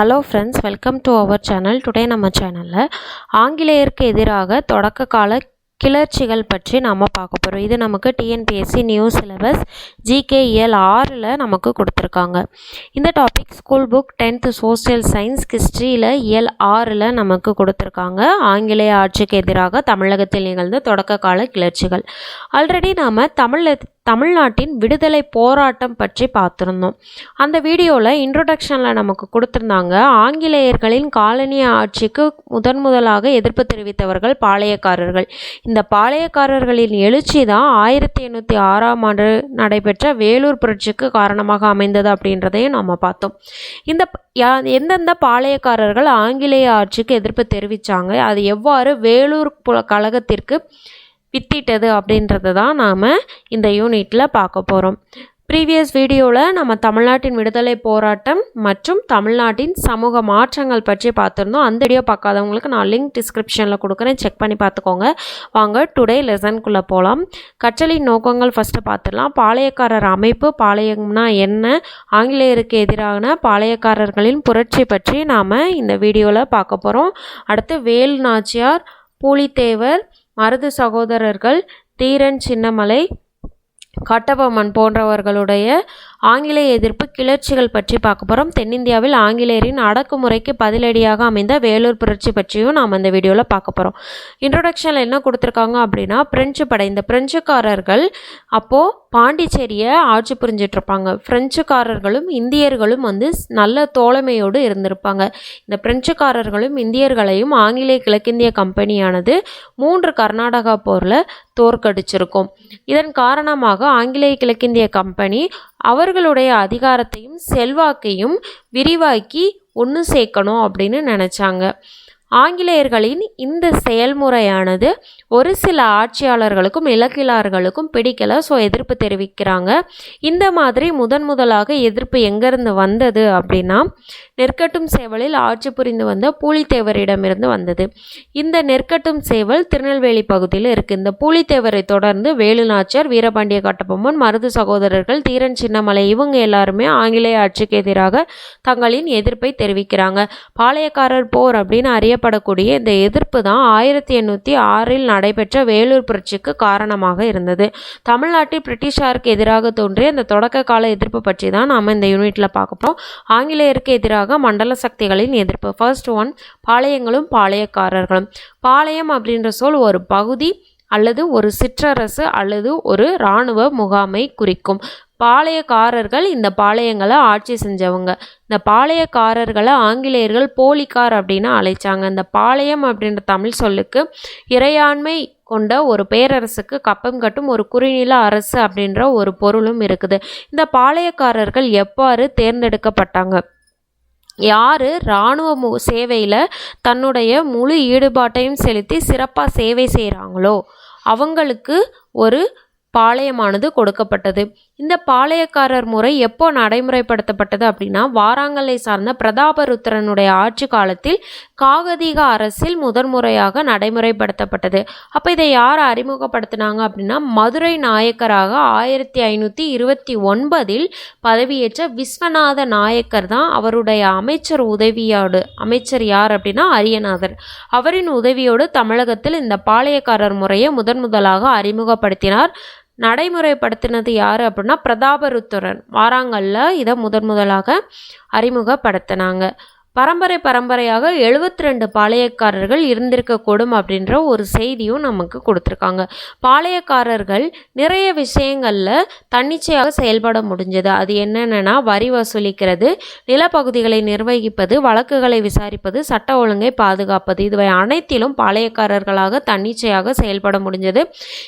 Hello friends welcome to our channel today நம்ம சேனலில் ஆங்கிலேயருக்கு எதிராக தொடக்க கால கிளர்ச்சிகள் பற்றி நம்ம பார்க்க போகிறோம் இது நமக்கு டிஎன்பிஎஸ்சி நியூ சிலபஸ் ஜிகேஇஎல் ஆறில் நமக்கு கொடுத்துருக்காங்க. இந்த topic school book tenth social science ஹிஸ்ட்ரியில் இயல் ஆறில் நமக்கு கொடுத்துருக்காங்க. ஆங்கிலேய ஆட்சிக்கு எதிராக தமிழகத்தில் நிகழ்ந்த தொடக்க கால கிளர்ச்சிகள். ஆல்ரெடி நாம் தமிழில் தமிழ்நாட்டின் விடுதலை போராட்டம் பற்றி பார்த்துருந்தோம். அந்த வீடியோவில் இன்ட்ரொடக்ஷனில் நமக்கு கொடுத்துருந்தாங்க ஆங்கிலேயர்களின் காலனி ஆட்சிக்கு முதன் முதலாக எதிர்ப்பு தெரிவித்தவர்கள் பாளையக்காரர்கள். இந்த பாளையக்காரர்களின் எழுச்சி தான் ஆயிரத்தி எண்ணூற்றி ஆறாம் ஆண்டு நடைபெற்ற வேலூர் புரட்சிக்கு காரணமாக அமைந்தது அப்படின்றதையும் நம்ம பார்த்தோம். இந்த யா எந்தெந்த பாளையக்காரர்கள் ஆங்கிலேய ஆட்சிக்கு எதிர்ப்பு தெரிவித்தாங்க அது எவ்வாறு வேலூர் புல கழகத்திற்கு வித்திட்டது அப்படின்றத தான் நாம் இந்த யூனிட்டில் பார்க்க போகிறோம் ப்ரீவியஸ் வீடியோவில் நம்ம தமிழ்நாட்டின் விடுதலை போராட்டம் மற்றும் தமிழ்நாட்டின் சமூக மாற்றங்கள் பற்றி பார்த்துருந்தோம். அந்த வீடியோ பார்க்காதவங்களுக்கு நான் லிங்க் டிஸ்கிரிப்ஷனில் கொடுக்குறேன். செக் பண்ணி பார்த்துக்கோங்க. வாங்க டுடே லெசனுக்குள்ளே போகலாம் கற்றலின் நோக்கங்கள் ஃபஸ்ட்டு பார்த்துடலாம். பாளையக்காரர் அமைப்பு பாளையம்னா என்ன? ஆங்கிலேயருக்கு எதிரான பாளையக்காரர்களின் புரட்சி பற்றி நாம் இந்த வீடியோவில் பார்க்க போகிறோம் அடுத்து வேல் நாச்சியார் பூலித்தேவர் மருது சகோதரர்கள் தீரன் சின்னமலை கட்டபொம்மன் போன்றவர்களுடைய ஆங்கிலேய எதிர்ப்பு கிளர்ச்சிகள் பற்றி பார்க்க போகிறோம் தென்னிந்தியாவில் ஆங்கிலேயரின் அடக்குமுறைக்கு பதிலடியாக அமைந்த வேலூர் புரட்சி பற்றியும் நாம் அந்த வீடியோவில் பார்க்க போகிறோம் இன்ட்ரொடக்ஷனில் என்ன கொடுத்துருக்காங்க அப்படின்னா பிரெஞ்சு படை. இந்த பிரெஞ்சுக்காரர்கள் அப்போது பாண்டிச்சேரியை ஆட்சி புரிஞ்சிட்ருப்பாங்க பிரெஞ்சுக்காரர்களும் இந்தியர்களும் வந்து நல்ல தோழமையோடு இருந்திருப்பாங்க. இந்த பிரெஞ்சுக்காரர்களும் இந்தியர்களையும் ஆங்கிலேய கிழக்கிந்திய கம்பெனியானது மூன்று கர்நாடகா போரில் தோற்கடிச்சிருக்கும். இதன் காரணமாக ஆங்கிலேய கிழக்கிந்திய கம்பெனி அவர்களுடைய அதிகாரத்தையும் செல்வாக்கையும் விரிவாக்கி ஒன்று சேர்க்கணும் அப்படின்னு நினச்சாங்க. ஆங்கிலேயர்களின் இந்த செயல்முறையானது ஒரு சில ஆட்சியாளர்களுக்கும் இலக்கிலார்களுக்கும் பிடிக்கல. ஸோ எதிர்ப்பு தெரிவிக்கிறாங்க. இந்த மாதிரி முதன் முதலாக எதிர்ப்பு எங்கேருந்து வந்தது அப்படின்னா நெற்கட்டும் சேவலில் ஆட்சி புரிந்து வந்த பூலித்தேவரிடமிருந்து வந்தது. இந்த நெற்கட்டும் சேவல் திருநெல்வேலி பகுதியில் இருக்குது இந்த பூலித்தேவரை தொடர்ந்து வேலுநாச்சர் வீரபாண்டிய கட்டபொம்மன் மருது சகோதரர்கள் தீரன் சின்னமலை இவங்க எல்லாருமே ஆங்கிலேய ஆட்சிக்கு எதிராக தங்களின் எதிர்ப்பை தெரிவிக்கிறாங்க. பாளையக்காரர் போர் அப்படின்னு அறிய செய்யப்படக்கூடிய இந்த எதிர்ப்பு தான் ஆயிரத்தி எண்ணூற்றி ஆறில் நடைபெற்ற வேலூர் புரட்சிக்கு காரணமாக இருந்தது. தமிழ்நாட்டில் பிரிட்டிஷாருக்கு எதிராக தோன்றிய இந்த தொடக்க கால எதிர்ப்பு பற்றி தான் நாம் இந்த யூனிட்டில் பார்க்க போகிறோம் ஆங்கிலேயருக்கு எதிராக மண்டல சக்திகளின் எதிர்ப்பு. First one பாளையங்களும் பாளையக்காரர்களும். பாளையம் அப்படின்ற சொல் ஒரு பகுதி அல்லது ஒரு சிற்றரசு அல்லது ஒரு இராணுவ முகாமை குறிக்கும். பாளையக்காரர்கள் இந்த பாளையங்களை ஆட்சி செஞ்சவங்க. இந்த பாளையக்காரர்களை ஆங்கிலேயர்கள் போலிக்கார் அப்படின்னு அழைச்சாங்க. இந்த பாளையம் அப்படின்ற தமிழ் சொல்லுக்கு இறையாண்மை கொண்ட ஒரு பேரரசுக்கு கப்பம் கட்டும் ஒரு குறுநில அரசு அப்படின்ற ஒரு பொருளும் இருக்குது. இந்த பாளையக்காரர்கள் எவ்வாறு தேர்ந்தெடுக்கப்பட்டாங்க? யார்? இராணுவ மு சேவையில் தன்னுடைய முழு ஈடுபாட்டையும் செலுத்தி சிறப்பாக சேவை செய்கிறாங்களோ அவங்களுக்கு ஒரு பாளையமானது கொடுக்கப்பட்டது. இந்த பாளையக்காரர் முறை எப்போ நடைமுறைப்படுத்தப்பட்டது அப்படின்னா வாராங்கலை சார்ந்த பிரதாபருத்திரனுடைய ஆட்சி காலத்தில் காகதீக அரசில் முதன்முறையாக நடைமுறைப்படுத்தப்பட்டது. அப்போ இதை யார் அறிமுகப்படுத்தினாங்க அப்படின்னா மதுரை நாயக்கராக ஆயிரத்தி ஐநூற்றி இருபத்தி ஒன்பதில் பதவியேற்ற விஸ்வநாத நாயக்கர் தான் அவருடைய அமைச்சர் உதவியோடு அமைச்சர் யார் அப்படின்னா அரியநாதர். அவரின் உதவியோடு தமிழகத்தில் இந்த பாளையக்காரர் முறையை முதன் முதலாக அறிமுகப்படுத்தினார். நடைமுறைப்படுத்தினது யார் அப்படின்னா பிரதாபருத்துரன். வாராங்கல்ல இதை முதன் முதலாக அறிமுகப்படுத்தினாங்க. பரம்பரை பரம்பரையாக எழுபத்தி ரெண்டு பாளையக்காரர்கள் இருந்திருக்கக்கூடும் அப்படின்ற ஒரு செய்தியும் நமக்கு கொடுத்துருக்காங்க. பாளையக்காரர்கள் நிறைய விஷயங்களில் தன்னிச்சையாக செயல்பட முடிஞ்சது. அது என்னென்னா வரி வசூலிக்கிறது நிலப்பகுதிகளை நிர்வகிப்பது வழக்குகளை விசாரிப்பது சட்ட ஒழுங்கை பாதுகாப்பது. இதுவை அனைத்திலும் பாளையக்காரர்களாக தன்னிச்சையாக செயல்பட முடிஞ்சது.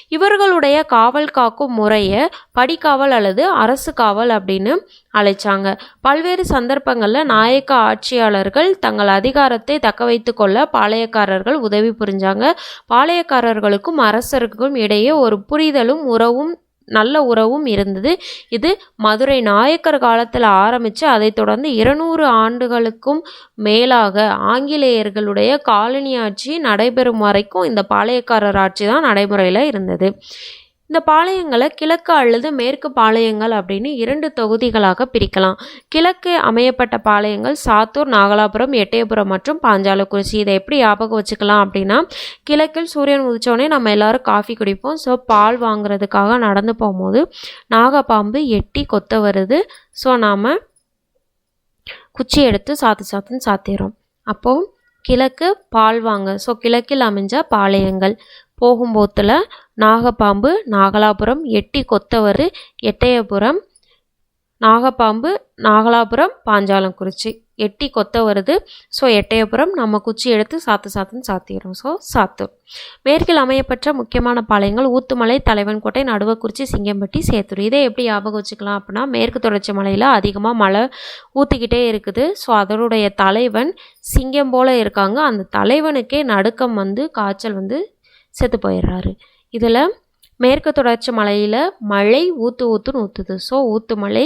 இவர்களுடைய காவல் காக்கும் முறையை படிக்காவல் அல்லது அரசு காவல் அப்படின்னு அழைச்சாங்க. பல்வேறு சந்தர்ப்பங்களில் நாயக்க ஆட்சியாளர்கள் தங்கள் அதிகாரத்தை தக்க வைத்து கொள்ள பாளையக்காரர்கள் உதவி புரிஞ்சாங்க. பாளையக்காரர்களுக்கும் அரசருக்கும் இடையே ஒரு புரிதலும் உறவும் நல்ல உறவும் இருந்தது. இது மதுரை நாயக்கர் காலத்தில் ஆரம்பித்து அதைத் தொடர்ந்து இருநூறு ஆண்டுகளுக்கும் மேலாக ஆங்கிலேயர்களுடைய காலனி ஆட்சி நடைபெறும் வரைக்கும் இந்த பாளையக்காரர் ஆட்சி தான் நடைமுறையில் இருந்தது. இந்த பாளையங்களை கிழக்கு அல்லது மேற்கு பாளையங்கள் அப்படின்னு இரண்டு தொகுதிகளாக பிரிக்கலாம். கிழக்கு அமையப்பட்ட பாளையங்கள் சாத்தூர் நாகலாபுரம் எட்டயபுரம் மற்றும் பாஞ்சாலக்குறிச்சி. இதை எப்படி ஞாபகம் வச்சுக்கலாம் அப்படின்னா கிழக்கில் சூரியன் உதிச்சோடனே நம்ம எல்லாரும் காஃபி குடிப்போம். ஸோ பால் வாங்குறதுக்காக நடந்து போகும்போது நாகப்பாம்பு எட்டி கொத்த வருது. ஸோ நாம் குச்சி எடுத்து சாத்து சாத்துன்னு சாத்திடுறோம். அப்போது கிழக்கு பால் வாங்க. ஸோ கிழக்கில் அமைஞ்ச பாளையங்கள் போகும்போதில் நாகப்பாம்பு நாகலாபுரம் எட்டி கொத்தவர் எட்டயபுரம் நாகப்பாம்பு நாகலாபுரம் பாஞ்சாலங்குறிச்சி. எட்டி கொத்த வருது ஸோ எட்டயபுரம் நம்ம குச்சி எடுத்து சாத்து சாத்துன்னு சாத்திடுறோம். ஸோ சாத்தூர் மேற்கில் அமையப்பட்ட முக்கியமான பாளையங்கள் ஊத்துமலை தலைவன்கோட்டை நடுவக்குறிச்சி சிங்கம்பட்டி சேத்தூர். இதை எப்படி ஞாபகம் வச்சுக்கலாம் அப்படின்னா மேற்கு தொடர்ச்சி மலையில் அதிகமாக மழை ஊற்றிக்கிட்டே இருக்குது. ஸோ அதனுடைய தலைவன் சிங்கம் போல் இருக்காங்க. அந்த தலைவனுக்கே நடுக்கம் வந்து காய்ச்சல் வந்து செத்து போயிடுறாரு. இதில் மேற்கு தொடர்ச்சி மலையில் மழை ஊற்று ஊற்றுன்னு ஊற்றுது ஸோ ஊத்து மலை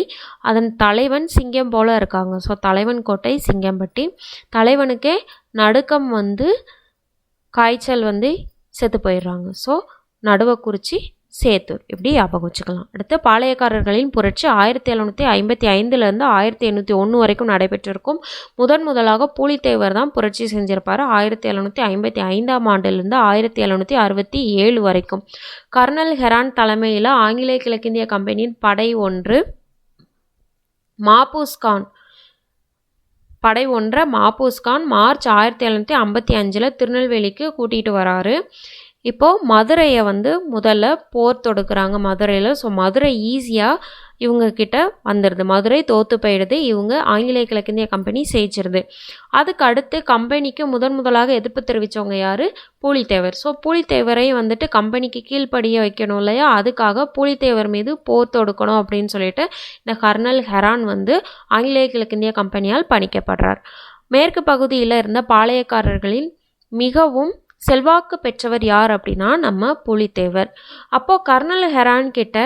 அதன் தலைவன் சிங்கம் போல் இருக்காங்க. ஸோ தலைவன் கோட்டை சிங்கம்பட்டி. தலைவனுக்கே நடுக்கம் வந்து காய்ச்சல் வந்து செத்து போயிடுறாங்க. ஸோ நடுவக்குறிச்சி சேத்தூர். இப்படி ஞாபகம் வச்சுக்கலாம். அடுத்து பாளையக்காரர்களின் புரட்சி ஆயிரத்தி எழுநூற்றி ஐம்பத்தி ஐந்துலேருந்து ஆயிரத்தி எண்ணூற்றி ஒன்று வரைக்கும் நடைபெற்றிருக்கும். முதன் முதலாக பூலித்தேவர் தான் புரட்சி செஞ்சிருப்பார். ஆயிரத்தி எழுநூற்றி ஐம்பத்தி ஐந்தாம் ஆண்டிலிருந்து ஆயிரத்தி எழுநூற்றி அறுபத்தி ஏழு வரைக்கும். கர்னல் ஹெரான் தலைமையில் ஆங்கிலேய கிழக்கிந்திய கம்பெனியின் படை ஒன்று மாபூஸ்கான் படை ஒன்றை மாபூஸ்கான் மார்ச் ஆயிரத்தி எழுநூற்றி ஐம்பத்தி அஞ்சில் திருநெல்வேலிக்கு கூட்டிகிட்டு வராரு. இப்போது மதுரையை வந்து முதல்ல போர் தொடுக்கிறாங்க மதுரையில். ஸோ மதுரை ஈஸியாக இவங்கக்கிட்ட வந்துடுது மதுரை தோற்று போயிடுது. இவங்க ஆங்கிலேய கிழக்கிந்திய கம்பெனி ஜெயிச்சிருது அதுக்கு அடுத்து கம்பெனிக்கு முதன் முதலாக எதிர்ப்பு தெரிவித்தவங்க யார்? பூலித்தேவர். ஸோ பூலித்தேவரையும் வந்துட்டு கம்பெனிக்கு கீழ்ப்படிய வைக்கணும் இல்லையா? அதுக்காக பூலித்தேவர் மீது போர் தொடுக்கணும் அப்படின்னு சொல்லிட்டு இந்த கர்னல் ஹெரான் வந்து ஆங்கிலேய கிழக்கிந்திய கம்பெனியால் பணிக்கப்படுறார். மேற்கு பகுதியில் இருந்த பாளையக்காரர்களின் மிகவும் செல்வாக்கு பெற்றவர் யார் அப்படின்னா நம்ம புலித்தேவர். அப்போது கர்னல் ஹெரான் கிட்ட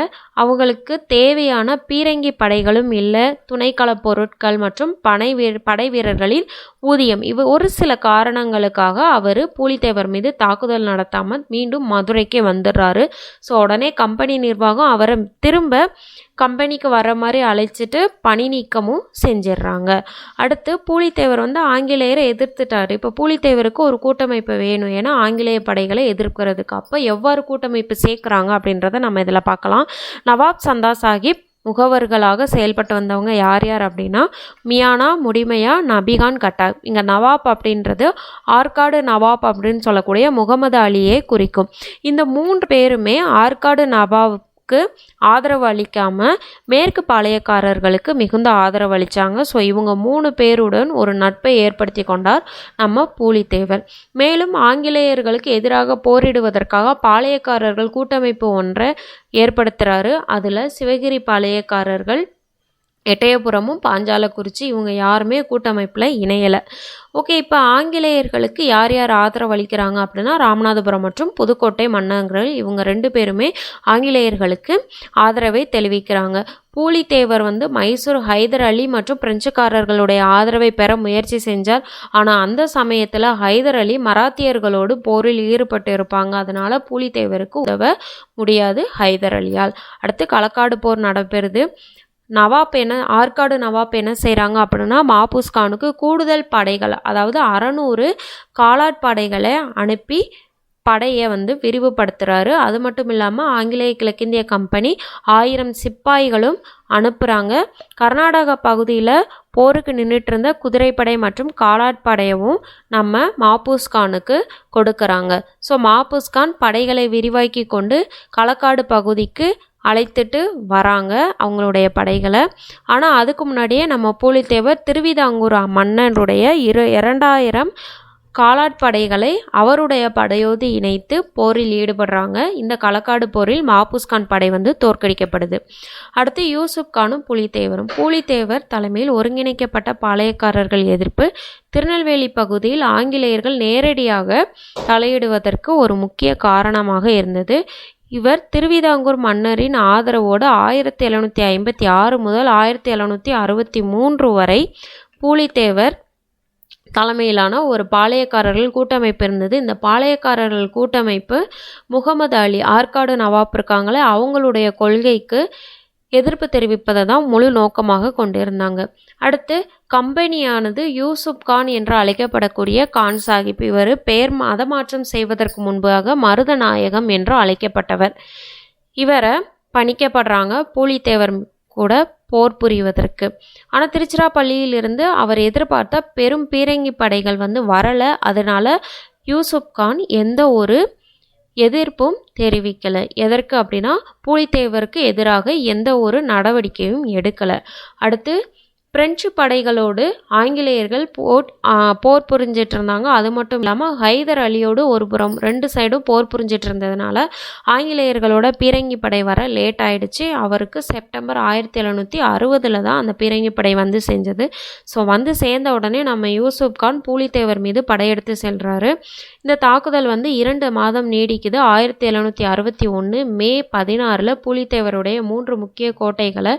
அவங்களுக்கு தேவையான பீரங்கி படைகளும் இல்லை துணைக்கள பொருட்கள் மற்றும் பனை வீர படை வீரர்களின் ஊதியம். இவ ஒரு சில காரணங்களுக்காக அவர் புலித்தேவர் மீது தாக்குதல் நடத்தாமல் மீண்டும் மதுரைக்கு வந்துடுறாரு. ஸோ உடனே கம்பெனி நிர்வாகம் அவரை திரும்ப கம்பெனிக்கு வர மாதிரி அழைச்சிட்டு பணி நீக்கமும் செஞ்சிடுறாங்க அடுத்து பூலித்தேவர் வந்து ஆங்கிலேயரை எதிர்த்துட்டார். இப்போ பூலித்தேவருக்கு ஒரு கூட்டமைப்பு வேணும். ஏன்னா ஆங்கிலேய படைகளை எதிர்க்கிறதுக்கு. அப்போ எவ்வாறு கூட்டமைப்பு சேர்க்குறாங்க அப்படின்றத நம்ம இதில் பார்க்கலாம். நவாப் சந்தா சாஹிப் முகவர்களாக செயல்பட்டு வந்தவங்க யார் யார் அப்படின்னா மியானா முடிமையா நபிகான் கட்டாக் இங்கே நவாப் அப்படின்றது ஆற்காடு நவாப் அப்படின்னு சொல்லக்கூடிய முகமது அலியை குறிக்கும். இந்த மூன்று பேருமே ஆற்காடு நவாப் ஆதரவு அளிக்காமல் மேற்கு பாளையக்காரர்களுக்கு மிகுந்த ஆதரவு அளித்தாங்க ஸோ இவங்க மூணு பேருடன் ஒரு நட்பை ஏற்படுத்தி கொண்டார் நம்ம பூலித்தேவர். மேலும் ஆங்கிலேயர்களுக்கு எதிராக போரிடுவதற்காக பாளையக்காரர்கள் கூட்டமைப்பு ஒன்றை ஏற்படுத்துகிறாரு அதில் சிவகிரி பாளையக்காரர்கள் எட்டயபுரமும் பாஞ்சாலக்குறிச்சி இவங்க யாருமே கூட்டமைப்பில் இணையலை. ஓகே இப்போ ஆங்கிலேயர்களுக்கு யார் யார் ஆதரவு அளிக்கிறாங்க அப்படின்னா ராமநாதபுரம் மற்றும் புதுக்கோட்டை மன்னர்கள் இவங்க ரெண்டு பேருமே ஆங்கிலேயர்களுக்கு ஆதரவை தெரிவிக்கிறாங்க. பூலித்தேவர் வந்து மைசூர் ஹைதர் அலி மற்றும் பிரெஞ்சுக்காரர்களுடைய ஆதரவை பெற முயற்சி செஞ்சார். ஆனால் அந்த சமயத்தில் ஹைதர் அலி மராத்தியர்களோடு போரில் ஈடுபட்டு இருப்பாங்க அதனால் பூலித்தேவருக்கு உதவ முடியாது ஹைதர் அலியால். அடுத்து களக்காடு போர் நடைபெறுது. நவாப் என்ன ஆற்காடு நவாப் என்ன செய்கிறாங்க அப்படின்னா மாபூஸ்கானுக்கு கூடுதல் படைகள் அதாவது அறநூறு காலாட்படைகளை அனுப்பி படையை வந்து விரிவுபடுத்துகிறாரு அது மட்டும் இல்லாமல் ஆங்கிலேய கிழக்கிந்திய கம்பெனி ஆயிரம் சிப்பாய்களும் அனுப்புகிறாங்க கர்நாடகா பகுதியில் போருக்கு நின்றுட்டு இருந்த குதிரைப்படை மற்றும் காலாட்படையவும் நம்ம மாபூஸ்கானுக்கு கொடுக்குறாங்க. ஸோ மாபூஸ்கான் படைகளை விரிவாக்கி கொண்டு களக்காடு பகுதிக்கு அழைத்துட்டு வராங்க அவங்களுடைய படைகளை. ஆனால் அதுக்கு முன்னாடியே நம்ம பூலித்தேவர் திருவிதாங்கூர் மன்னனுடைய இரு இரண்டாயிரம் காலாட்படைகளை அவருடைய படையோடு இணைத்து போரில் ஈடுபடுறாங்க. இந்த களக்காடு போரில் மாபூஸ்கான் படை வந்து தோற்கடிக்கப்படுது. அடுத்து யூசுப் கானும் புலித்தேவரும். புலித்தேவர் தலைமையில் ஒருங்கிணைக்கப்பட்ட பாளையக்காரர்கள் எதிர்ப்பு திருநெல்வேலி பகுதியில் ஆங்கிலேயர்கள் நேரடியாக தலையிடுவதற்கு ஒரு முக்கிய காரணமாக இருந்தது. இவர் திருவிதாங்கூர் மன்னரின் ஆதரவோடு ஆயிரத்தி எழுநூற்றி ஐம்பத்தி ஆறு முதல் ஆயிரத்தி எழுநூற்றி அறுபத்தி மூன்று வரை பூலித்தேவர் தலைமையிலான ஒரு பாளையக்காரர்கள் கூட்டமைப்பு இருந்தது. இந்த பாளையக்காரர்கள் கூட்டமைப்பு முகமது அலி ஆற்காடு நவாப் இருக்காங்களே அவங்களுடைய கொள்கைக்கு எதிர்ப்பு தெரிவிப்பதை தான் முழு நோக்கமாக கொண்டிருந்தாங்க. அடுத்து கம்பெனியானது யூசுப் கான் என்று அழைக்கப்படக்கூடிய கான் சாஹிப் இவர் பெயர் மதமாற்றம் செய்வதற்கு முன்பாக மருதநாயகம் என்று அழைக்கப்பட்டவர். இவரை பணிக்கப்படுறாங்க பூலித்தேவர் கூட போர் புரிவதற்கு. ஆனால் திருச்சிராப்பள்ளியிலிருந்து அவர் எதிர்பார்த்த பெரும் பீரங்கி படைகள் வந்து வரலை. அதனால் யூசுப் கான் எந்த ஒரு எதிர்ப்பும் தெரிவிக்கலை. எதற்கு அப்படின்னா பூலித்தேவருக்கு எதிராக எந்த ஒரு நடவடிக்கையும் எடுக்கலை. அடுத்து பிரெஞ்சு படைகளோடு ஆங்கிலேயர்கள் போர் போர் புரிஞ்சிட்டு இருந்தாங்க அது மட்டும் இல்லாமல் ஹைதர் அலியோடு ஒரு புறம் ரெண்டு சைடும் போர் புரிஞ்சிட்டு இருந்ததுனால ஆங்கிலேயர்களோட பீரங்கி படை வர லேட் ஆயிடுச்சு. அவருக்கு செப்டம்பர் ஆயிரத்தி எழுநூற்றி அறுபதில் தான் அந்த பீரங்கி படை வந்து செஞ்சது. ஸோ வந்து சேர்ந்த உடனே நம்ம யூசுப் கான் பூலித்தேவர் மீது படையெடுத்து செல்கிறாரு இந்த தாக்குதல் வந்து இரண்டு மாதம் நீடிக்குது. ஆயிரத்தி எழுநூற்றி அறுபத்தி ஒன்று மே பதினாறில் பூலித்தேவருடைய மூன்று முக்கிய கோட்டைகளை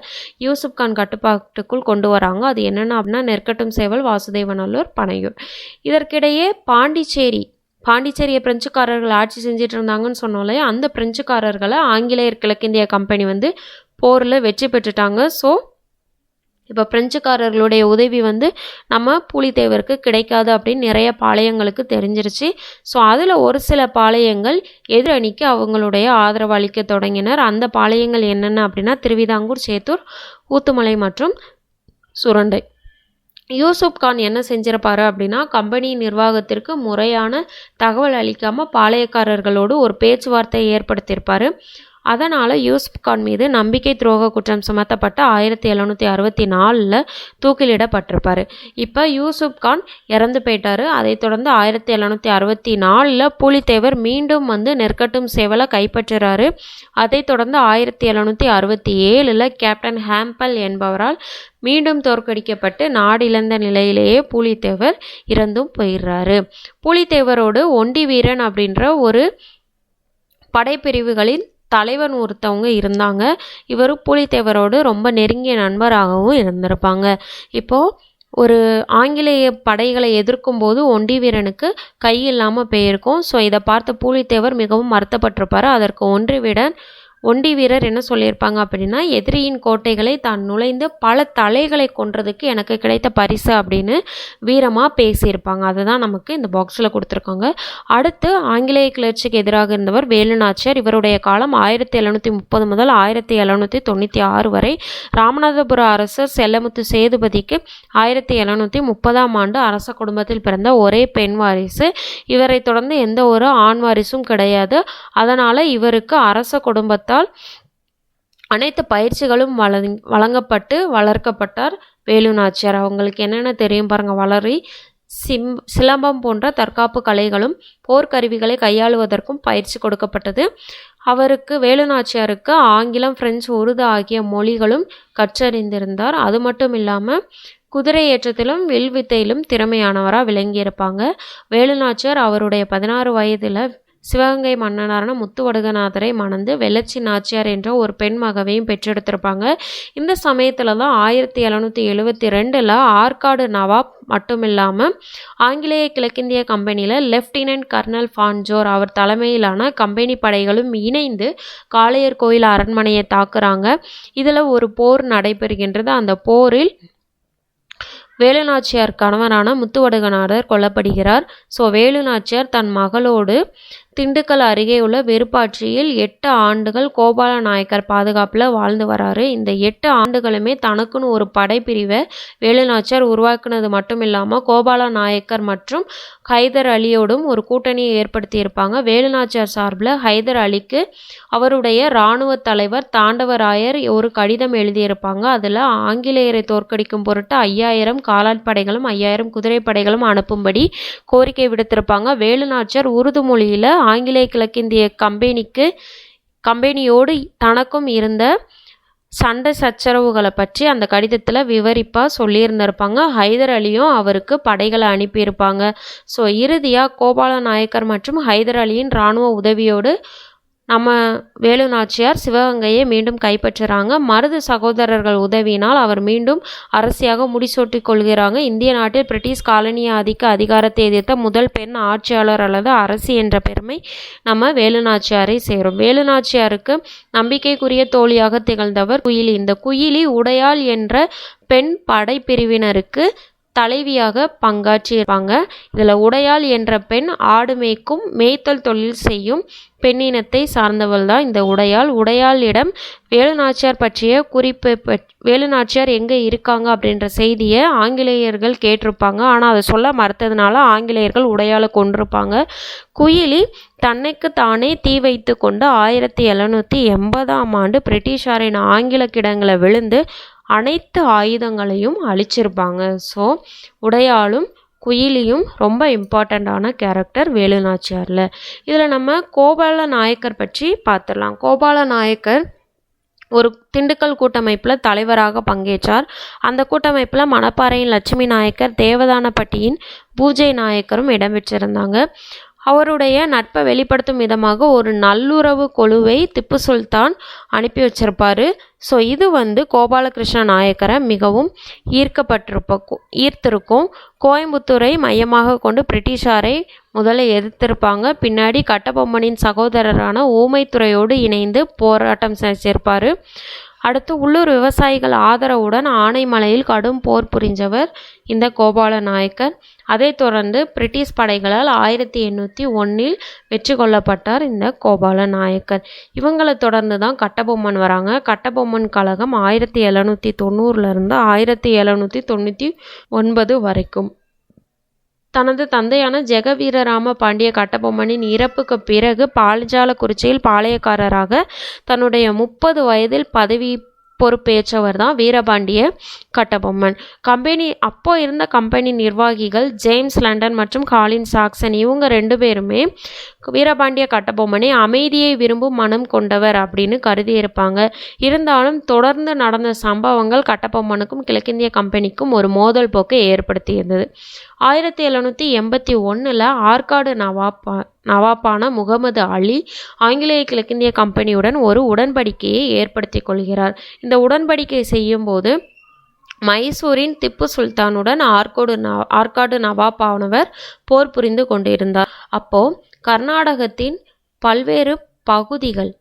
யூசுப் கான் கட்டுப்பாட்டுக்குள் கொண்டு வராங்க. அது என்னென்ன அப்படின்னா நெற்கட்டும் சேவல் வாசுதேவநல்லூர் பனையூர். இதற்கிடையே பாண்டிச்சேரி பாண்டிச்சேரியை பிரெஞ்சுக்காரர்கள் ஆட்சி செஞ்சிட்டு இருந்தாங்கன்னு சொன்னாலே அந்த பிரெஞ்சுக்காரர்களை ஆங்கிலேயர் கிழக்கிந்திய கம்பெனி வந்து போரில் வெற்றி பெற்றுட்டாங்க. ஸோ இப்போ பிரெஞ்சுக்காரர்களுடைய உதவி வந்து நம்ம பூலித்தேவருக்கு கிடைக்காது அப்படின்னு நிறைய பாளையங்களுக்கு தெரிஞ்சிருச்சு. ஸோ அதில் ஒரு சில பாளையங்கள் எதிரணிக்கு அவங்களுடைய ஆதரவு அளிக்க தொடங்கினர். அந்த பாளையங்கள் என்னென்ன அப்படின்னா திருவிதாங்கூர் சேத்தூர் ஊத்துமலை மற்றும் சுரண்டை. யூசுப் கான் என்ன செஞ்சிருப்பாரு அப்படின்னா கம்பெனி நிர்வாகத்திற்கு முறையான தகவல் அளிக்காமல் பாளையக்காரர்களோடு ஒரு பேச்சுவார்த்தை ஏற்படுத்தியிருப்பார். அதனால் யூசுப் கான் மீது நம்பிக்கை துரோக குற்றம் சுமத்தப்பட்ட ஆயிரத்தி எழுநூற்றி அறுபத்தி நாலில் தூக்கிலிடப்பட்டிருப்பார். இப்போ யூசுப் கான் இறந்து போயிட்டார். அதைத் தொடர்ந்து ஆயிரத்தி எழுநூற்றி அறுபத்தி நாலில் பூலித்தேவர் மீண்டும் வந்து நெற்கட்டும் சேவலை கைப்பற்றுறாரு. அதைத் தொடர்ந்து ஆயிரத்தி எழுநூற்றி அறுபத்தி ஏழில் கேப்டன் ஹாம்பல் என்பவரால் மீண்டும் தோற்கடிக்கப்பட்டு நாடிழந்த நிலையிலேயே பூலித்தேவர் இறந்தும் போயிடுறாரு. பூலித்தேவரோடு ஒண்டி வீரன் அப்படின்ற ஒரு படைப்பிரிவுகளின் தலைவன் ஒருத்தவங்க இருந்தாங்க. இவர் பூலித்தேவரோடு ரொம்ப நெருங்கிய நண்பராகவும் இருந்திருப்பாங்க. இப்போது ஒரு ஆங்கிலேய படைகளை எதிர்க்கும் போது ஒண்டி வீரனுக்கு கை இல்லாமல் போயிருக்கும். ஸோ இதை பார்த்த பூலித்தேவர் மிகவும் வருத்தப்பட்டிருப்பார். அதற்கு ஒன்றி வீரன் ஒண்டி வீரர் என்ன சொல்லியிருப்பாங்க அப்படின்னா எதிரியின் கோட்டைகளை தான் நுழைந்து பல தலைகளை கொன்றதுக்கு எனக்கு கிடைத்த பரிசு அப்படின்னு வீரமாக பேசியிருப்பாங்க. அதுதான் நமக்கு இந்த பாக்ஸில் கொடுத்துருக்காங்க. அடுத்து ஆங்கிலேய கிளர்ச்சிக்கு எதிராக இருந்தவர் வேலுநாச்சியார். இவருடைய காலம் ஆயிரத்தி எழுநூற்றி முப்பது முதல் ஆயிரத்தி எழுநூற்றி தொண்ணூற்றி ஆறு வரை ராமநாதபுர அரசர் செல்லமுத்து சேதுபதிக்கு ஆயிரத்தி எழுநூற்றி முப்பதாம் ஆண்டு அரச குடும்பத்தில் பிறந்த ஒரே பெண் வாரிசு. இவரை தொடர்ந்து எந்த ஒரு ஆண் வாரிசும் கிடையாது. அதனால் இவருக்கு அரச குடும்பத்தை குடும்பத்தால் அனைத்து பயிற்சிகளும் வழங் வழங்கப்பட்டு வளர்க்கப்பட்டார் வேலு நாச்சியார் அவங்களுக்கு என்னென்ன தெரியும் பாருங்கள் வளரி சிம் சிலம்பம் போன்ற தற்காப்பு கலைகளும் போர்க்கருவிகளை கையாளுவதற்கும் பயிற்சி கொடுக்கப்பட்டது. அவருக்கு வேலு நாச்சியாருக்கு ஆங்கிலம் பிரெஞ்சு உருது ஆகிய மொழிகளும் கற்றறிந்திருந்தார். அது மட்டும் இல்லாமல் குதிரை ஏற்றத்திலும் வில் வித்தையிலும் திறமையானவராக விளங்கியிருப்பாங்க. வேலு நாச்சியார் அவருடைய பதினாறு வயதில் சிவகங்கை மன்னனான முத்துவடுகநாதரை மணந்து வெள்ளச்சி நாச்சியார் என்ற ஒரு பெண் மகவையும் பெற்றெடுத்திருப்பாங்க. இந்த சமயத்தில் தான் ஆயிரத்தி எழுநூற்றி எழுவத்தி ரெண்டில் ஆற்காடு நவாப் மட்டும் இல்லாமல் ஆங்கிலேய கிழக்கிந்திய கம்பெனியில் லெஃப்டினன்ட் கர்னல் ஃபான்ஜோர் அவர் தலைமையிலான கம்பெனி படைகளும் இணைந்து காளையர் கோயில் அரண்மனையை தாக்குறாங்க. இதில் ஒரு போர் நடைபெறுகின்றது. அந்த போரில் வேலுநாச்சியார் கணவனான முத்துவடுகநாதர் கொல்லப்படுகிறார். ஸோ வேலுநாச்சியார் தன் மகளோடு திண்டுக்கல் அருகே உள்ள வெறுப்பாட்சியில் எட்டு ஆண்டுகள் கோபால நாயக்கர் பாதுகாப்பில் வாழ்ந்து வராரு. இந்த எட்டு ஆண்டுகளுமே தனக்குன்னு ஒரு படைப்பிரிவை வேலுநாச்சியார் உருவாக்குனது மட்டும் இல்லாமல் கோபால நாயக்கர் மற்றும் ஹைதர் அலியோடும் ஒரு கூட்டணியை ஏற்படுத்தியிருப்பாங்க. வேலுநாச்சியார் சார்பில் ஹைதர் அலிக்கு அவருடைய இராணுவ தலைவர் தாண்டவராயர் ஒரு கடிதம் எழுதியிருப்பாங்க. அதில் ஆங்கிலேயரை தோற்கடிக்கும் பொருட்டு ஐயாயிரம் காலாட்படைகளும் ஐயாயிரம் குதிரைப்படைகளும் அனுப்பும்படி கோரிக்கை விடுத்திருப்பாங்க. வேலுநாச்சியார் உருது மொழியில் ஆங்கிலேய கிழக்கிந்திய கம்பெனிக்கு கம்பெனியோடு தனக்கும் இருந்த சண்டை சச்சரவுகளை பற்றி அந்த கடிதத்தில் விவரிப்பாக சொல்லியிருந்திருப்பாங்க. ஹைதர் அலியும் அவருக்கு படைகளை அனுப்பியிருப்பாங்க. ஸோ இறுதியாக கோபால நாயக்கர் மற்றும் ஹைதர் அலியின் இராணுவ உதவியோடு நம்ம வேலு நாச்சியார் சிவகங்கையை மீண்டும் கைப்பற்றுறாங்க. மருது சகோதரர்கள் உதவியினால் அவர் மீண்டும் அரசியாக முடிசூட்டி கொள்கிறாங்க. இந்திய நாட்டில் பிரிட்டிஷ் காலனி ஆதிக்க அதிகாரத்தை எதிர்த்த முதல் பெண் ஆட்சியாளர் அல்லது அரசி என்ற பெருமை நம்ம வேலு நாச்சியாரை சேரும். வேலு நாச்சியாருக்கு நம்பிக்கைக்குரிய தோழியாக திகழ்ந்தவர் குயிலி. இந்த குயிலி உடையாள் என்ற பெண் படைப்பிரிவினருக்கு தலைவியாக பங்காற்றியிருப்பாங்க. இதில் உடையாள் என்ற பெண் ஆடு மேய்க்கும் மேய்த்தல் தொழில் செய்யும் பெண்ணினத்தை சார்ந்தவள் தான் இந்த உடையாள். உடையாளிடம் வேலுநாச்சியார் பற்றிய குறிப்பு பற் வேலுநாச்சியார் எங்கே இருக்காங்க அப்படின்ற செய்தியை ஆங்கிலேயர்கள் கேட்டிருப்பாங்க. ஆனால் அதை சொல்ல மறுத்ததுனால ஆங்கிலேயர்கள் உடையாளை கொண்டிருப்பாங்க குயிலி தன்னைக்கு தானே தீ வைத்து கொண்டு ஆயிரத்தி எழுநூற்றி எண்பதாம் ஆண்டு பிரிட்டிஷாரின் ஆங்கில கிடங்களை விழுந்து அனைத்து ஆயுதங்களையும் அழிச்சிருப்பாங்க. ஸோ உடையாளும் குயிலியும் ரொம்ப இம்பார்ட்டண்ட்டான கேரக்டர் வேலுநாச்சியாரில். இதில் நம்ம கோபால நாயக்கர் பற்றி பார்த்துடலாம் கோபால நாயக்கர் ஒரு திண்டுக்கல் கூட்டமைப்பில் தலைவராக பங்கேற்றார். அந்த கூட்டமைப்பில் மணப்பாறையின் லட்சுமி நாயக்கர் தேவதானப்பட்டியின் பூஜை நாயக்கரும் இடம்பெற்றிருந்தாங்க அவருடைய நட்பை வெளிப்படுத்தும் விதமாக ஒரு நல்லுறவு கொழுவை திப்பு சுல்தான் அனுப்பி வச்சிருப்பாரு ஸோ இது வந்து கோபாலகிருஷ்ண நாயக்கரை மிகவும் ஈர்க்கப்பட்டிருப்ப ஈர்த்திருக்கும் கோயம்புத்தூரை மையமாக கொண்டு பிரிட்டிஷாரை முதல்ல எதிர்த்திருப்பாங்க பின்னாடி கட்டபொம்மனின் சகோதரரான ஊமைத்துறையோடு இணைந்து போராட்டம் செஞ்சிருப்பார் அடுத்து உள்ளூர் விவசாயிகள் ஆதரவுடன் ஆனைமலையில் கடும் போர் புரிஞ்சவர் இந்த கோபால நாயக்கர் அதைத் தொடர்ந்து பிரிட்டிஷ் படைகளால் ஆயிரத்தி எண்ணூற்றி ஒன்றில் வெற்றி கொள்ளப்பட்டார் இந்த கோபால நாயக்கர் இவங்களை தொடர்ந்து தான் கட்டபொம்மன் வராங்க. கட்டபொம்மன் கழகம் ஆயிரத்தி எழுநூற்றி தொண்ணூறுலேருந்து ஆயிரத்தி எழுநூற்றி தொண்ணூற்றி ஒன்பது வரைக்கும். தனது தந்தையான ஜெகவீரராம பாண்டிய கட்டபொம்மனின் இறப்புக்கு பிறகு பாஞ்சாலக்குறிச்சியில் பாளையக்காரராக தன்னுடைய முப்பது வயதில் பதவி பொறுப்பேற்றவர் தான் வீரபாண்டிய கட்டபொம்மன். கம்பெனி அப்போ இருந்த கம்பெனி நிர்வாகிகள் ஜேம்ஸ் லண்டன் மற்றும் காலின் சாக்சன் இவங்க ரெண்டு பேருமே வீரபாண்டிய கட்டபொம்மனை அமைதியை விரும்பும் மனம் கொண்டவர் அப்படின்னு கருதியிருப்பாங்க இருந்தாலும் தொடர்ந்து நடந்த சம்பவங்கள் கட்டபொம்மனுக்கும் கிழக்கிந்திய கம்பெனிக்கும் ஒரு மோதல் போக்கை ஏற்படுத்தியிருந்தது. ஆயிரத்தி எழுநூற்றி எண்பத்தி ஒன்றில் ஆற்காடு நவாப் நவாப்பான முகமது அலி ஆங்கிலேய கிழக்கிந்திய கம்பெனியுடன் ஒரு உடன்படிக்கையை ஏற்படுத்தி கொள்கிறார். இந்த உடன்படிக்கை செய்யும்போது மைசூரின் திப்பு சுல்தானுடன் ஆற்காடு ஆர்காடு ஆற்காடு நவாப்பானவர் போர் புரிந்து கொண்டிருந்தார். அப்போது கர்நாடகத்தின் பல்வேறு பகுதிகள்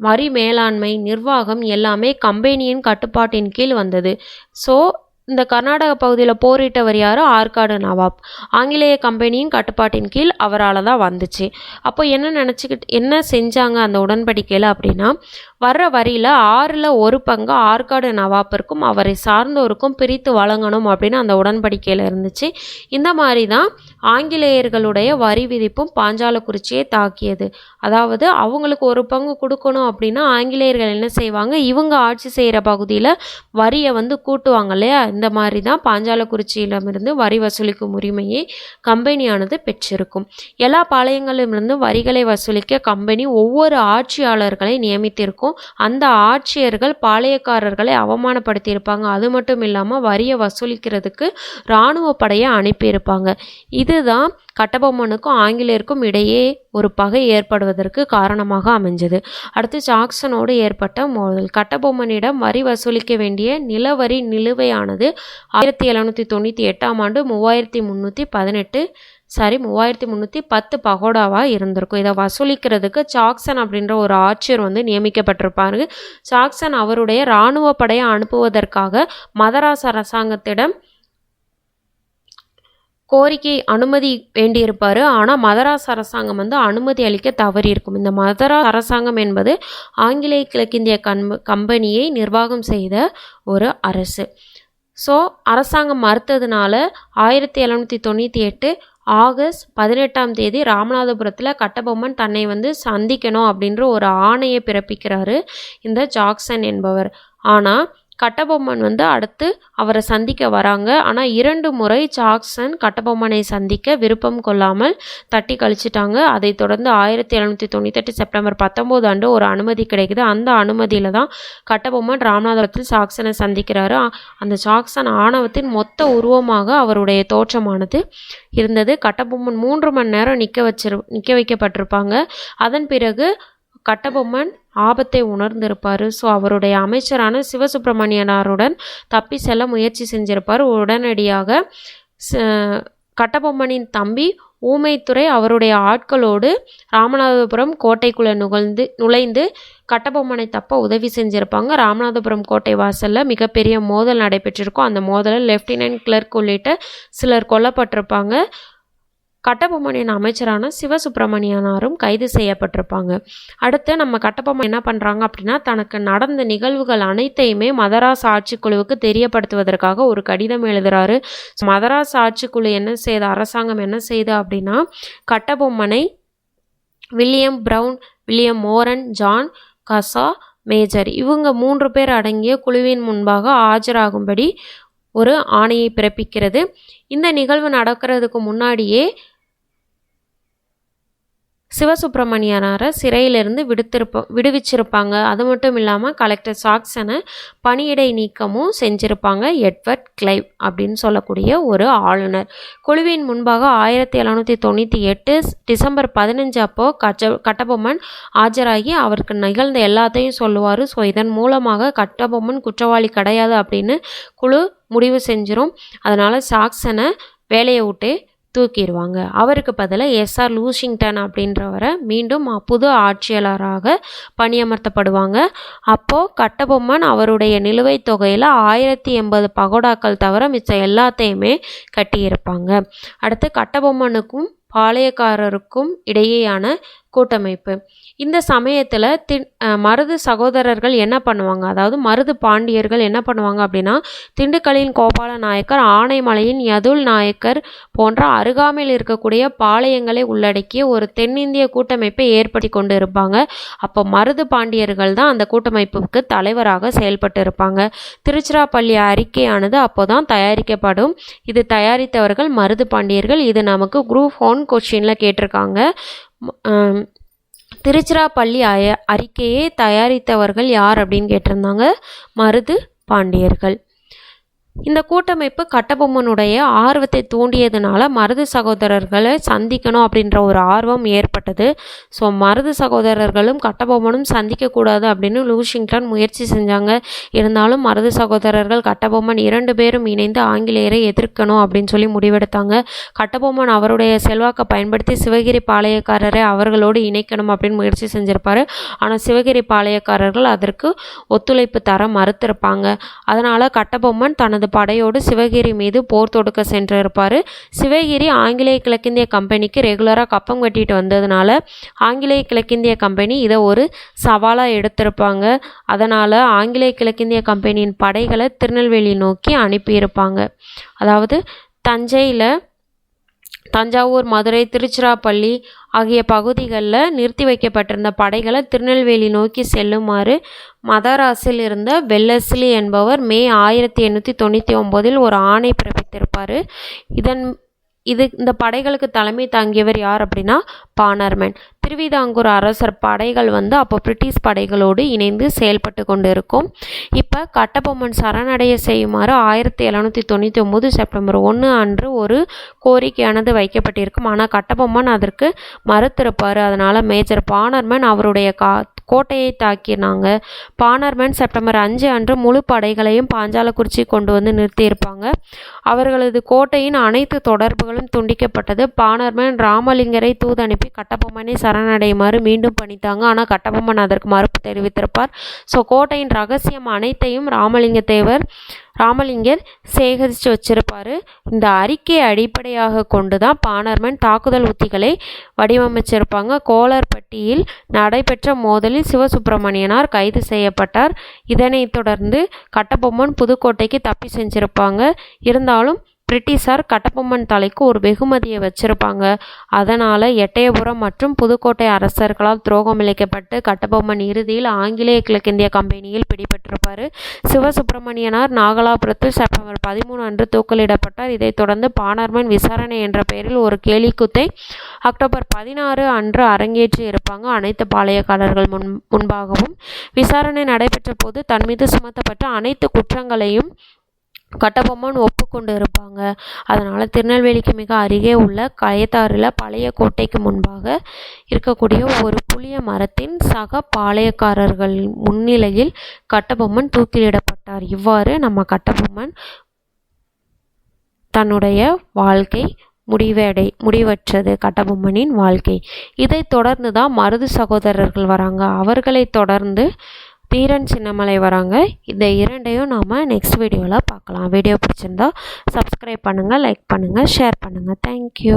வரி மேலாண்மை நிர்வாகம் எல்லாமே கம்பெனியின் கட்டுப்பாட்டின் கீழ் வந்தது. ஸோ இந்த கர்நாடக பகுதியில் போரிட்டவர் யார்? ஆற்காடு நவாப். ஆங்கிலேய கம்பெனியின் கட்டுப்பாட்டின் கீழ் அவரால் தான் வந்துச்சு. அப்போ என்ன நினச்சிக்கிட்டு என்ன செஞ்சாங்க அந்த உடன்படிக்கையில் அப்படின்னா வர்ற வரியில் ஆறில் ஒரு பங்கு ஆற்காடு நவாப்பிற்கும் அவரை சார்ந்தோருக்கும் பிரித்து வழங்கணும் அப்படின்னு அந்த உடன்படிக்கையில் இருந்துச்சு. இந்த மாதிரி தான் ஆங்கிலேயர்களுடைய வரி விதிப்பும் பாஞ்சாலக்குறிச்சியை தாக்கியது. அதாவது அவங்களுக்கு ஒரு பங்கு கொடுக்கணும் அப்படின்னா ஆங்கிலேயர்கள் என்ன செய்வாங்க? இவங்க ஆட்சி செய்கிற பகுதியில் வரியை வந்து கூட்டுவாங்க இல்லையா? இந்த மாதிரி தான் பாஞ்சாலக்குறிச்சியிடமிருந்து வரி வசூலிக்கும் உரிமையை கம்பெனியானது பெற்றிருக்கும். எல்லா பாளையங்களிலிருந்து வரிகளை வசூலிக்க கம்பெனி ஒவ்வொரு ஆட்சியாளர்களை நியமித்திருக்கும். அந்த ஆட்சியர்கள் பாளையக்காரர்களை அவமானப்படுத்தியிருப்பாங்க. அது மட்டும் இல்லாமல் வரியை வசூலிக்கிறதுக்கு இராணுவ படையை அனுப்பியிருப்பாங்க. இதுதான் கட்டபொம்மனுக்கும் ஆங்கிலேயருக்கும் இடையே ஒரு பகை ஏற்படுவதற்கு காரணமாக அமைஞ்சது. அடுத்து ஜாக்சனோடு ஏற்பட்ட மோதல். கட்டபொம்மனிடம் வரி வசூலிக்க வேண்டிய நிலவரி நிலுவையானது ஆயிரத்தி எழுநூற்றி தொண்ணூற்றி எட்டாம் ஆண்டு மூவாயிரத்தி முந்நூற்றி பதினெட்டு சாரி மூவாயிரத்தி முந்நூற்றி பத்து பகோடாவாக இருந்திருக்கும். இதை வசூலிக்கிறதுக்கு சாக்சன் அப்படின்ற ஒரு ஆட்சியர் வந்து நியமிக்கப்பட்டிருப்பாரு. சாக்சன் அவருடைய இராணுவ படையை அனுப்புவதற்காக மதராஸ் அரசாங்கத்திடம் கோரிக்கை அனுமதி வேண்டியிருப்பார். ஆனால் மதராஸ் அரசாங்கம் வந்து அனுமதி அளிக்க தவறியிருக்கும் இந்த மதராஸ் அரசாங்கம் என்பது ஆங்கிலேய கிழக்கிந்திய கம்ப கம்பெனியை நிர்வாகம் செய்த ஒரு அரசு. ஸோ அரசாங்கம் மறுத்ததுனால ஆயிரத்தி எழுநூற்றி தொண்ணூற்றி எட்டு ஆகஸ்ட் பதினெட்டாம் தேதி ராமநாதபுரத்தில் கட்டபொம்மன் தன்னை வந்து சந்திக்கணும் அப்படின்ற ஒரு ஆணையை பிறப்பிக்கிறாரு இந்த ஜாக்சன் என்பவர். ஆனால் கட்டபொம்மன் வந்து அடுத்து அவரை சந்திக்க வராங்க. ஆனால் இரண்டு முறை ஜாக்சன் கட்டபொம்மனை சந்திக்க விருப்பம் கொள்ளாமல் தட்டி கழிச்சிட்டாங்க. அதைத் தொடர்ந்து ஆயிரத்தி எழுநூற்றி தொண்ணூத்தெட்டு செப்டம்பர் பத்தொம்போது ஆண்டு ஒரு அனுமதி கிடைக்குது. அந்த அனுமதியில் தான் கட்டபொம்மன் ராமநாதபுரத்தில் ஜாக்சனை சந்திக்கிறாரு. அந்த ஜாக்சன் ஆணவத்தின் மொத்த உருவமாக அவருடைய தோற்றமானது இருந்தது. கட்டபொம்மன் மூன்று மணி நேரம் நிற்க வச்சிரு நிற்க வைக்கப்பட்டிருப்பாங்க. அதன் பிறகு கட்டபொம்மன் ஆபத்தை உணர்ந்திருப்பார். ஸோ அவருடைய அமைச்சரான சிவசுப்பிரமணியனாருடன் தப்பி செல்ல முயற்சி செஞ்சிருப்பார். உடனடியாக ச- கட்டபொம்மனின் தம்பி ஊமைத்துறை அவருடைய ஆட்களோடு ராமநாதபுரம் கோட்டைக்குள்ளே நுகழ்ந்து நுழைந்து கட்டபொம்மனை தப்ப உதவி செஞ்சுருப்பாங்க. ராமநாதபுரம் கோட்டை வாசலில் மிகப்பெரிய மோதல் நடைபெற்றிருக்கும். அந்த மோதலில் லெஃப்டினன்ட் கிளர்க் உள்ளிட்ட சிலர் கொல்லப்பட்டிருப்பாங்க. கட்டபொம்மனின் அமைச்சரான சிவசுப்பிரமணியனாரும் கைது செய்யப்பட்டிருப்பாங்க. அடுத்து நம்ம கட்டபொம்மன் என்ன பண்ணுறாங்க அப்படின்னா தனக்கு நடந்த நிகழ்வுகள் அனைத்தையுமே மதராஸ் ஆட்சிக்குழுவுக்கு தெரியப்படுத்துவதற்காக ஒரு கடிதம் எழுதுகிறாரு மதராஸ் ஆட்சிக்குழு என்ன செய்த அரசாங்கம் என்ன செய்து அப்படின்னா கட்டபொம்மனை William Brown William Moran John கசா major இவங்க மூன்று பேர் அடங்கிய குழுவின் முன்பாக ஆஜராகும்படி ஒரு ஆணையை பிறப்பிக்கிறது. இந்த நிகழ்வு நடக்கிறதுக்கு முன்னாடியே சிவசுப்பிரமணியனாரை சிறையிலிருந்து விடுத்திருப்ப விடுவிச்சிருப்பாங்க. அது மட்டும் இல்லாமல் கலெக்டர் சாக்சனை பணியிடை நீக்கமும் செஞ்சிருப்பாங்க எட்வர்ட் கிளைவ் அப்படின்னு சொல்லக்கூடிய ஒரு ஆளுநர். குழுவின் முன்பாக ஆயிரத்தி எழுநூற்றி தொண்ணூற்றி எட்டு டிசம்பர் பதினஞ்சு அப்போ கச்ச கட்டபொம்மன் ஆஜராகி அவருக்கு நிகழ்ந்த எல்லாத்தையும் சொல்லுவார். ஸோ இதன் மூலமாக கட்டபொம்மன் குற்றவாளி கிடையாது அப்படின்னு குழு முடிவு செஞ்சிடும் அதனால் சாக்சனை வேலையை விட்டு தூக்கிடுவாங்க. அவருக்கு பதிலாக எஸ்ஆர் லூஷிங்டன் அப்படின்றவரை மீண்டும் புது ஆட்சியாளராக பணியமர்த்தப்படுவாங்க. அப்போது கட்டபொம்மன் அவருடைய நிலுவைத் தொகையில் ஆயிரத்தி எண்பது பகோடாக்கள் தவிர மிச்சம் எல்லாத்தையுமே கட்டியிருப்பாங்க. அடுத்து கட்டபொம்மனுக்கும் பாளையக்காரருக்கும் இடையேயான கூட்டமைப்பு. இந்த சமயத்தில் திண் மருது சகோதரர்கள் என்ன பண்ணுவாங்க? அதாவது மருது பாண்டியர்கள் என்ன பண்ணுவாங்க அப்படின்னா திண்டுக்கலின் கோபால நாயக்கர் ஆனைமலையின் யதுல் நாயக்கர் போன்ற அருகாமையில் இருக்கக்கூடிய பாளையங்களை உள்ளடக்கிய ஒரு தென்னிந்திய கூட்டமைப்பை ஏற்படுத்தி கொண்டு இருப்பாங்க அப்போ மருது பாண்டியர்கள் தான் அந்த கூட்டமைப்புக்கு தலைவராக செயல்பட்டு இருப்பாங்க திருச்சிராப்பள்ளி அறிக்கையானது அப்போதான் தயாரிக்கப்படும். இது தயாரித்தவர்கள் மருது பாண்டியர்கள். இது நமக்கு குரூப் ஒன் கொஸ்டினில் கேட்டிருக்காங்க. திருச்சிராப்பள்ளி அய அறிக்கையை தயாரித்தவர்கள் யார் அப்படின்னு கேட்டிருந்தாங்க மருது பாண்டியர்கள். இந்த கூட்டமைப்பு கட்டபொம்மனுடைய ஆர்வத்தை தூண்டியதுனால மருது சகோதரர்களை சந்திக்கணும் அப்படின்ற ஒரு ஆர்வம் ஏற்பட்டது. ஸோ மருது சகோதரர்களும் கட்டபொம்மனும் சந்திக்கக்கூடாது அப்படின்னு லூஷிங்டன் முயற்சி செஞ்சாங்க. இருந்தாலும் மருது சகோதரர்கள் கட்டபொம்மன் இரண்டு பேரும் இணைந்து ஆங்கிலேயரை எதிர்க்கணும் அப்படின்னு சொல்லி முடிவெடுத்தாங்க. கட்டபொம்மன் அவருடைய செல்வாக்கை பயன்படுத்தி சிவகிரி பாளையக்காரரை அவர்களோடு இணைக்கணும் அப்படின்னு முயற்சி செஞ்சிருப்பாரு. ஆனால் சிவகிரி பாளையக்காரர்கள் அதற்கு ஒத்துழைப்பு தர மறுத்திருப்பாங்க. அதனால் கட்டபொம்மன் தனது படையோடு சிவகிரி மீது போர் தொடுக்க சென்றிருப்பார். சிவகிரி ஆங்கிலேய கிழக்கிந்திய கம்பெனிக்கு ரெகுலராக கப்பம் கட்டிட்டு வந்ததுனால ஆங்கிலேய கிழக்கிந்திய கம்பெனி இதை ஒரு சவாலாக எடுத்திருப்பாங்க. அதனால் ஆங்கிலேய கிழக்கிந்திய கம்பெனியின் படைகளை திருநெல்வேலி நோக்கி அனுப்பியிருப்பாங்க. அதாவது தஞ்சையில் தஞ்சாவூர் மதுரை திருச்சிராப்பள்ளி ஆகிய பகுதிகளில் நிறுத்தி வைக்கப்பட்டிருந்த படைகளை திருநெல்வேலி நோக்கி செல்லுமாறு மதராஸில் இருந்த வெல்லஸ்லி என்பவர் மே ஆயிரத்தி எண்ணூற்றி தொண்ணூற்றி ஒம்போதில் ஒரு ஆணை பிறப்பித்திருப்பார். இதன் இது இந்த படைகளுக்கு தலைமை தாங்கியவர் யார் அப்படின்னா பானர்மேன் திருவிதாங்கூர் அரசர் படைகள் வந்து அப்போ பிரிட்டிஷ் படைகளோடு இணைந்து செயல்பட்டு கொண்டு இருக்கும் இப்போ கட்டபொம்மன் சரணடைய செய்யுமாறு ஆயிரத்தி எழுநூற்றி தொண்ணூற்றி ஒம்பது செப்டம்பர் ஒன்று அன்று ஒரு கோரிக்கையானது வைக்கப்பட்டிருக்கும். ஆனால் கட்டபொம்மன் அதற்கு மறுத்திருப்பார். அதனால் மேஜர் பானர்மன் அவருடைய கா கோட்டையை தாக்கினாங்க. பானர்மன் செப்டம்பர் அஞ்சு அன்று முழு படைகளையும் பாஞ்சாலக்குறிச்சி கொண்டு வந்து நிறுத்தியிருப்பாங்க. அவர்களது கோட்டையின் அனைத்து தொடர்புகளும் துண்டிக்கப்பட்டது. பானர்மன் ராமலிங்கரை தூதனுப்பி கட்டபொம்மனை சரணடையுமாறு மீண்டும் பணித்தாங்க. ஆனால் கட்டபொம்மன் அதற்கு மறுப்பு தெரிவித்திருப்பார். ஸோ கோட்டையின் ரகசியம் அனைத்தையும் ராமலிங்க தேவர் ராமலிங்கர் சேகரித்து வச்சிருப்பார். இந்த அறிக்கையை அடிப்படையாக கொண்டு தான் பாணர்மன் தாக்குதல் உத்திகளை வடிவமைச்சிருப்பாங்க. கோலார்பட்டியில் நடைபெற்ற மோதலில் சிவசுப்பிரமணியனார் கைது செய்யப்பட்டார். இதனைத் தொடர்ந்து கட்டபொம்மன் புதுக்கோட்டைக்கு தப்பி செஞ்சிருப்பாங்க. இருந்தாலும் பிரிட்டிஷார் கட்டபொம்மன் தலைக்கு ஒரு வெகுமதியை வச்சிருப்பாங்க. அதனால் எட்டயபுரம் மற்றும் புதுக்கோட்டை அரசர்களால் துரோகம் இழைக்கப்பட்டு கட்டபொம்மன் இறுதியில் ஆங்கிலேய கிழக்கிந்திய கம்பெனியில் பிடிபட்டிருப்பார். சிவசுப்பிரமணியனார் நாகலாபுரத்தில் செப்டம்பர் பதிமூணு அன்று தூக்கிலிடப்பட்டார் இதைத் தொடர்ந்து பானர்மன் விசாரணை என்ற பெயரில் ஒரு கேலிக்குத்தை அக்டோபர் பதினாறு அன்று அரங்கேற்றி இருப்பாங்க அனைத்து பாளையக்காரர்கள் முன் முன்பாகவும். விசாரணை நடைபெற்ற போது தன் மீது சுமத்தப்பட்ட அனைத்து குற்றங்களையும் கட்டபொம்மன் ஒப்புக்கொண்டு இருப்பாங்க. அதனால் திருநெல்வேலிக்கு மிக அருகே உள்ள கயத்தாறில் பழைய கோட்டைக்கு முன்பாக இருக்கக்கூடிய ஒரு புளிய மரத்தின் சக பாளையக்காரர்கள் முன்னிலையில் கட்டபொம்மன் தூக்கிலிடப்பட்டார். இவ்வாறு நம்ம கட்டபொம்மன் தன்னுடைய வாழ்க்கை முடிவடை முடிவற்றது கட்டபொம்மனின் வாழ்க்கை. இதைத் தொடர்ந்து தான் மருது சகோதரர்கள் வராங்க. அவர்களை தொடர்ந்து தீரன் சின்னமலை வராங்க. இந்த இரண்டையும் நாம் நெக்ஸ்ட் வீடியோவில் பார்க்கலாம். வீடியோ பிடிச்சிருந்தா சப்ஸ்கிரைப் பண்ணுங்கள் லைக் பண்ணுங்கள் ஷேர் பண்ணுங்கள் தேங்க்யூ